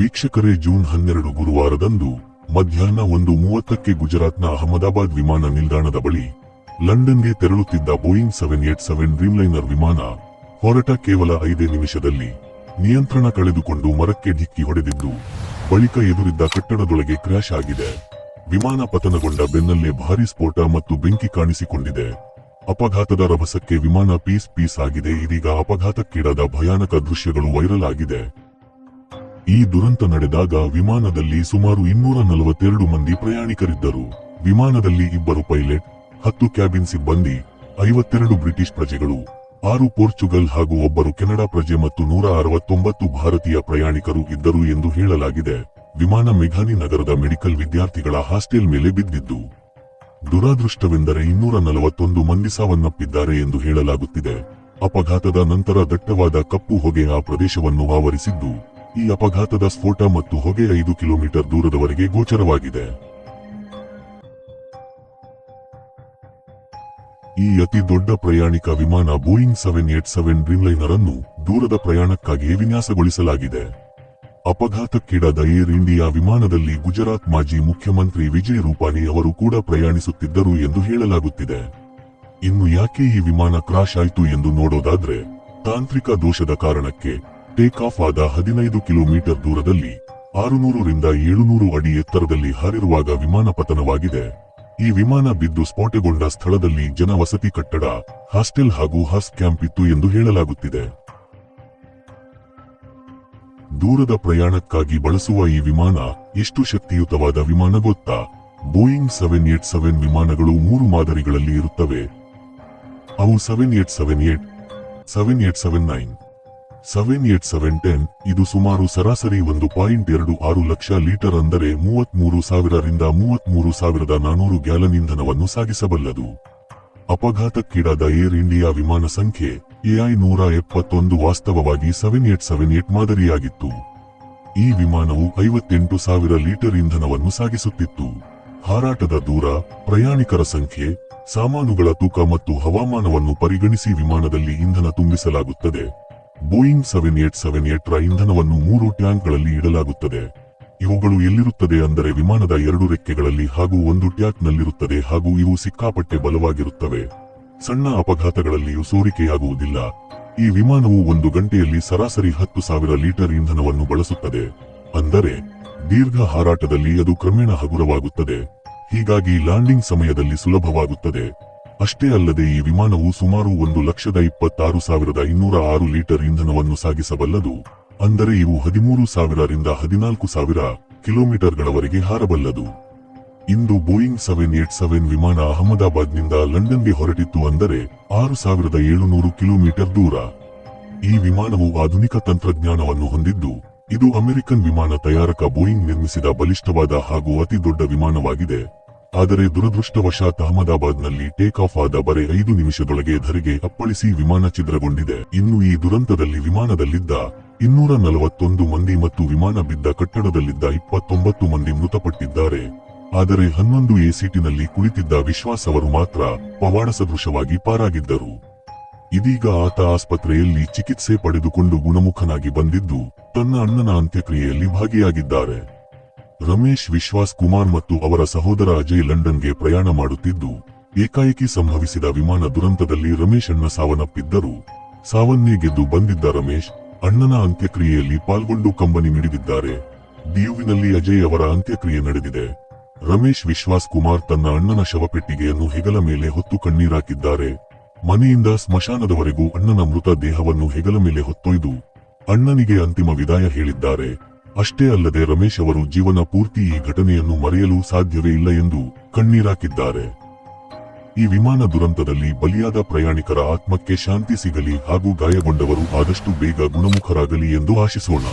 ವೀಕ್ಷಕರೇ, ಜೂನ್ ಹನ್ನೆರಡು ಗುರುವಾರದಂದು ಮಧ್ಯಾಹ್ನ ಒಂದು ಮೂವತ್ತಕ್ಕೆ ಗುಜರಾತ್ನ ಅಹಮದಾಬಾದ್ ವಿಮಾನ ನಿಲ್ದಾಣದ ಬಳಿ ಲಂಡನ್ಗೆ ತೆರಳುತ್ತಿದ್ದ Boeing seven eight seven Dreamliner ವಿಮಾನ ಹೊರಟ ಕೇವಲ ಐದೇ ನಿಮಿಷದಲ್ಲಿ ನಿಯಂತ್ರಣ ಕಳೆದುಕೊಂಡು ಮರಕ್ಕೆ ಡಿಕ್ಕಿ ಹೊಡೆದಿದ್ದು, ಬಳಿಕ ಎದುರಿದ್ದ ಕಟ್ಟಡದೊಳಗೆ ಕ್ರ್ಯಾಶ್ ಆಗಿದೆ. ವಿಮಾನ ಪತನಗೊಂಡ ಬೆನ್ನಲ್ಲೇ ಭಾರೀ ಸ್ಫೋಟ ಮತ್ತು ಬೆಂಕಿ ಕಾಣಿಸಿಕೊಂಡಿದೆ. ಅಪಘಾತದ ರಭಸಕ್ಕೆ ವಿಮಾನ ಪೀಸ್ ಪೀಸ್ ಆಗಿದೆ. ಇದೀಗ ಅಪಘಾತಕ್ಕೀಡಾದ ಭಯಾನಕ ದೃಶ್ಯಗಳು ವೈರಲ್ ಆಗಿದೆ. ಈ ದುರಂತ ನಡೆದಾಗ ವಿಮಾನದಲ್ಲಿ ಸುಮಾರು ಇನ್ನೂರ ನಲವತ್ತೆರಡು ಮಂದಿ ಪ್ರಯಾಣಿಕರಿದ್ದರು. ವಿಮಾನದಲ್ಲಿ ಇಬ್ಬರು ಪೈಲಟ್, ಹತ್ತು ಕ್ಯಾಬಿನ್ ಸಿಬ್ಬಂದಿ, ಐವತ್ತೆರಡು ಬ್ರಿಟಿಷ್ ಪ್ರಜೆಗಳು, ಆರು ಪೋರ್ಚುಗಲ್ ಹಾಗೂ ಒಬ್ಬರು ಕೆನಡಾ ಪ್ರಜೆ ಮತ್ತು ನೂರ ಅರವತ್ತೊಂಬತ್ತು ಭಾರತೀಯ ಪ್ರಯಾಣಿಕರು ಇದ್ದರು ಎಂದು ಹೇಳಲಾಗಿದೆ. ವಿಮಾನ ಮೆಘಾನಿ ನಗರದ ಮೆಡಿಕಲ್ ವಿದ್ಯಾರ್ಥಿಗಳ ಹಾಸ್ಟೆಲ್ ಮೇಲೆ ಬಿದ್ದಿದ್ದು, ದುರಾದೃಷ್ಟವೆಂದರೆ ಇನ್ನೂರ ನಲವತ್ತೊಂದು ಮಂದಿ ಸಾವನ್ನಪ್ಪಿದ್ದಾರೆ ಎಂದು ಹೇಳಲಾಗುತ್ತಿದೆ. ಅಪಘಾತದ ನಂತರ ದಟ್ಟವಾದ ಕಪ್ಪು ಹೊಗೆ ಆ ಪ್ರದೇಶವನ್ನು ಆವರಿಸಿದ್ದು ಈ ಅಪಘಾತದ ಸ್ಫೋಟ ಮತ್ತು ಹೊಗೆ ಐದು ಕಿಲೋಮೀಟರ್ ದೂರದವರೆಗೆ ಗೋಚರವಾಗಿದೆ. ಈ ಅತಿ ದೊಡ್ಡ ಪ್ರಯಾಣಿಕ ವಿಮಾನ Boeing seven eight seven Dreamliner ಅನ್ನು ದೂರದ ಪ್ರಯಾಣಕ್ಕಾಗಿಯೇ ವಿನ್ಯಾಸಗೊಳಿಸಲಾಗಿದೆ. ಅಪಘಾತಕ್ಕೀಡಾದ ಏರ್ ಇಂಡಿಯಾ ವಿಮಾನದಲ್ಲಿ ಗುಜರಾತ್ ಮಾಜಿ ಮುಖ್ಯಮಂತ್ರಿ ವಿಜಯ್ ರೂಪಾನಿ ಅವರು ಕೂಡ ಪ್ರಯಾಣಿಸುತ್ತಿದ್ದರು ಎಂದು ಹೇಳಲಾಗುತ್ತಿದೆ. ಇನ್ನು ಯಾಕೆ ಈ ವಿಮಾನ ಕ್ರಾಶ್ ಆಯಿತು ಎಂದು ನೋಡೋದಾದ್ರೆ ತಾಂತ್ರಿಕ ದೋಷದ ಕಾರಣಕ್ಕೆ ಟೇಕ್ ಆಫ್ ಆದ ಹದಿನೈದು ಕಿಲೋಮೀಟರ್ ದೂರದಲ್ಲಿ ಆರುನೂರರಿಂದ ಏಳುನೂರು ಅಡಿ ಎತ್ತರದಲ್ಲಿ ಹಾರಿರುವಾಗ ವಿಮಾನ ಪತನವಾಗಿದೆ. ಈ ವಿಮಾನ ಬಿದ್ದು ಸ್ಫೋಟಗೊಂಡ ಸ್ಥಳದಲ್ಲಿ ಜನವಸತಿ ಕಟ್ಟಡ, ಹಾಸ್ಟೆಲ್ ಹಾಗೂ ಹಸ್ ಕ್ಯಾಂಪ್ ಇತ್ತು ಎಂದು ಹೇಳಲಾಗುತ್ತಿದೆ. ದೂರದ ಪ್ರಯಾಣಕ್ಕಾಗಿ ಬಳಸುವ ಈ ವಿಮಾನ ಎಷ್ಟು ಶಕ್ತಿಯುತವಾದ ವಿಮಾನ ಗೊತ್ತಾ? ಬೋಯಿಂಗ್ ಸೆವೆನ್ ಏಟ್ ಸೆವೆನ್ ವಿಮಾನಗಳು ಮೂರು ಮಾದರಿಗಳಲ್ಲಿ ಇರುತ್ತವೆ. ಅವು seven eight seven eight seven eight seven nine seven eight seven ten, ಇದು ಸುಮಾರು ಸರಾಸರಿ ಒಂದು ಪಾಯಿಂಟ್ ಎರಡು ಆರು ಲಕ್ಷ ಲೀಟರ್ ಅಂದರೆ ಮೂವತ್ಮೂರು ಸಾವಿರರಿಂದ ಮೂವತ್ಮೂರು ಸಾವಿರದ ನಾನೂರು ಗ್ಯಾಲನ್ ಇಂಧನವನ್ನು ಸಾಗಿಸಬಲ್ಲದು. ಅಪಘಾತಕ್ಕೀಡಾದ ಏರ್ ಇಂಡಿಯಾ ವಿಮಾನ ಸಂಖ್ಯೆ ಎಐ ನೂರ ಎಪ್ಪತ್ತೊಂದು ವಾಸ್ತವವಾಗಿ ಸೆವೆನ್ ಏಟ್ ಸೆವೆನ್ ಏಟ್ ಮಾದರಿಯಾಗಿತ್ತು. ಈ ವಿಮಾನವು ಐವತ್ತೆಂಟು ಸಾವಿರ ಲೀಟರ್ ಇಂಧನವನ್ನು ಸಾಗಿಸುತ್ತಿತ್ತು. ಹಾರಾಟದ ದೂರ ಪ್ರಯಾಣಿಕರ ಸಂಖ್ಯೆ, ಸಾಮಾನುಗಳ ತೂಕ ಮತ್ತು ಹವಾಮಾನವನ್ನು ಪರಿಗಣಿಸಿ ವಿಮಾನದಲ್ಲಿ ಇಂಧನ ತುಂಬಿಸಲಾಗುತ್ತದೆ. Boeing seven eight seven eight ರ ಇಂಧನವನ್ನು ಮೂರು ಟ್ಯಾಂಕ್ಗಳಲ್ಲಿ ಇಡಲಾಗುತ್ತದೆ. ಇವುಗಳು ಎಲ್ಲಿರುತ್ತದೆ ಅಂದರೆ ವಿಮಾನದ ಎರಡು ರೆಕ್ಕೆಗಳಲ್ಲಿ ಹಾಗೂ ಒಂದು ಟ್ಯಾಂಕ್ನಲ್ಲಿರುತ್ತದೆ ಹಾಗೂ ಇವು ಸಿಕ್ಕಾಪಟ್ಟೆ ಬಲವಾಗಿರುತ್ತವೆ. ಸಣ್ಣ ಅಪಘಾತಗಳಲ್ಲಿಯೂ ಸೋರಿಕೆಯಾಗುವುದಿಲ್ಲ. ಈ ವಿಮಾನವು ಒಂದು ಗಂಟೆಯಲ್ಲಿ ಸರಾಸರಿ ಹತ್ತು ಸಾವಿರ ಲೀಟರ್ ಇಂಧನವನ್ನು ಬಳಸುತ್ತದೆ. ಅಂದರೆ, ದೀರ್ಘ ಹಾರಾಟದಲ್ಲಿ ಅದು ಕ್ರಮೇಣ ಹಗುರವಾಗುತ್ತದೆ. ಹೀಗಾಗಿ ಲ್ಯಾಂಡಿಂಗ್ ಸಮಯದಲ್ಲಿ ಸುಲಭವಾಗುತ್ತದೆ. ಅಷ್ಟೇ ಅಲ್ಲದೆ ಈ ವಿಮಾನವು ಸುಮಾರು ಒಂದು ಲಕ್ಷದ ಇಪ್ಪತ್ತಾರು ಸಾವಿರದ ಇನ್ನೂರ ಆರು ಲೀಟರ್ ಇಂಧನವನ್ನು ಸಾಗಿಸಬಲ್ಲದು. ಅಂದರೆ ಇವು ಹದಿಮೂರು ಸಾವಿರರಿಂದ ಹದಿನಾಲ್ಕು ಸಾವಿರ ಕಿಲೋಮೀಟರ್ಗಳವರೆಗೆ ಹಾರಬಲ್ಲದು. ಇಂದು ಬೋಯಿಂಗ್ ಸೆವೆನ್ ಏಟ್ ಸೆವೆನ್ ವಿಮಾನ ಅಹಮದಾಬಾದ್ನಿಂದ ಲಂಡನ್ಗೆ ಹೊರಟಿತ್ತು ಅಂದರೆ ಆರು ಸಾವಿರದ ಏಳುನೂರು ಕಿಲೋಮೀಟರ್ ದೂರ. ಈ ವಿಮಾನವು ಆಧುನಿಕ ತಂತ್ರಜ್ಞಾನವನ್ನು ಹೊಂದಿದ್ದು, ಇದು ಅಮೆರಿಕನ್ ವಿಮಾನ ತಯಾರಕ ಬೋಯಿಂಗ್ ನಿರ್ಮಿಸಿದ ಬಲಿಷ್ಠವಾದ ಹಾಗೂ ಅತಿ ದೊಡ್ಡ ವಿಮಾನವಾಗಿದೆ. ಆದರೆ ದುರದೃಷ್ಟವಶಾತ್ ಅಹಮದಾಬಾದ್ನಲ್ಲಿ ಟೇಕ್ ಆಫ್ ಆದ ಬರೆ ಐದು ನಿಮಿಷದೊಳಗೆ ಧರೆಗೆ ಅಪ್ಪಳಿಸಿ ವಿಮಾನ ಛಿದ್ರಗೊಂಡಿದೆ. ಇನ್ನು ಈ ದುರಂತದಲ್ಲಿ ವಿಮಾನದಲ್ಲಿದ್ದ ಇನ್ನೂರ ನಲವತ್ತೊಂದು ಮಂದಿ ಮತ್ತು ವಿಮಾನ ಬಿದ್ದ ಕಟ್ಟಡದಲ್ಲಿದ್ದ ಇಪ್ಪತ್ತೊಂಬತ್ತು ಮಂದಿ ಮೃತಪಟ್ಟಿದ್ದಾರೆ. ಆದರೆ ಹನ್ನೊಂದು ಎ ಕುಳಿತಿದ್ದ ವಿಶ್ವಾಸ್ ಅವರು ಮಾತ್ರ ಪವಾಡ ಸದೃಶವಾಗಿ ಪಾರಾಗಿದ್ದರು. ಇದೀಗ ಆತ ಆಸ್ಪತ್ರೆಯಲ್ಲಿ ಚಿಕಿತ್ಸೆ ಪಡೆದುಕೊಂಡು ಗುಣಮುಖನಾಗಿ ಬಂದಿದ್ದು, ತನ್ನ ಅಣ್ಣನ ಅಂತ್ಯಕ್ರಿಯೆಯಲ್ಲಿ ಭಾಗಿಯಾಗಿದ್ದಾರೆ. ರಮೇಶ್ ವಿಶ್ವಾಸ್ ಕುಮಾರ್ ಮತ್ತು ಅವರ ಸಹೋದರ ಅಜಯ್ ಲಂಡನ್ಗೆ ಪ್ರಯಾಣ ಮಾಡುತ್ತಿದ್ದು, ಏಕಾಏಕಿ ಸಂಭವಿಸಿದ ವಿಮಾನ ದುರಂತದಲ್ಲಿ ರಮೇಶ್ ಅಣ್ಣ ಸಾವನ್ನಪ್ಪಿದ್ದರು. ಸಾವನ್ನೇ ಗೆದ್ದು ಬಂದಿದ್ದ ರಮೇಶ್, ಅಣ್ಣನ ಅಂತ್ಯಕ್ರಿಯೆಯಲ್ಲಿ ಪಾಲ್ಗೊಂಡು ಕಂಬನಿ ಮಿಡಿದಿದ್ದಾರೆ. ದಿಯುವಿನಲ್ಲಿ ಅಜಯ್ ಅವರ ಅಂತ್ಯಕ್ರಿಯೆ ನಡೆದಿದೆ. ರಮೇಶ್ ವಿಶ್ವಾಸ್ ಕುಮಾರ್ ತನ್ನ ಅಣ್ಣನ ಶವಪೆಟ್ಟಿಗೆಯನ್ನು ಹೆಗಲ ಮೇಲೆ ಹೊತ್ತು ಕಣ್ಣೀರಾಕಿದ್ದಾರೆ ಮನೆಯಿಂದ ಸ್ಮಶಾನದವರೆಗೂ ಅಣ್ಣನ ಮೃತ ದೇಹವನ್ನು ಹೆಗಲ ಮೇಲೆ ಹೊತ್ತೊಯ್ದು, ಅಣ್ಣನಿಗೆ ಅಂತಿಮ ವಿದಾಯ ಹೇಳಿದ್ದಾರೆ. ಅಷ್ಟೇ ಅಲ್ಲದೆ ರಮೇಶ್ ಅವರು ಜೀವನ ಪೂರ್ತಿ ಈ ಘಟನೆಯನ್ನು ಮರೆಯಲು ಸಾಧ್ಯವೇ ಇಲ್ಲ ಎಂದು ಕಣ್ಣೀರಾಕಿದ್ದಾರೆ. ಈ ವಿಮಾನ ದುರಂತದಲ್ಲಿ ಬಲಿಯಾದ ಪ್ರಯಾಣಿಕರ ಆತ್ಮಕ್ಕೆ ಶಾಂತಿ ಸಿಗಲಿ ಹಾಗೂ ಗಾಯಗೊಂಡವರು ಆದಷ್ಟು ಬೇಗ ಗುಣಮುಖರಾಗಲಿ ಎಂದು ಆಶಿಸೋಣ.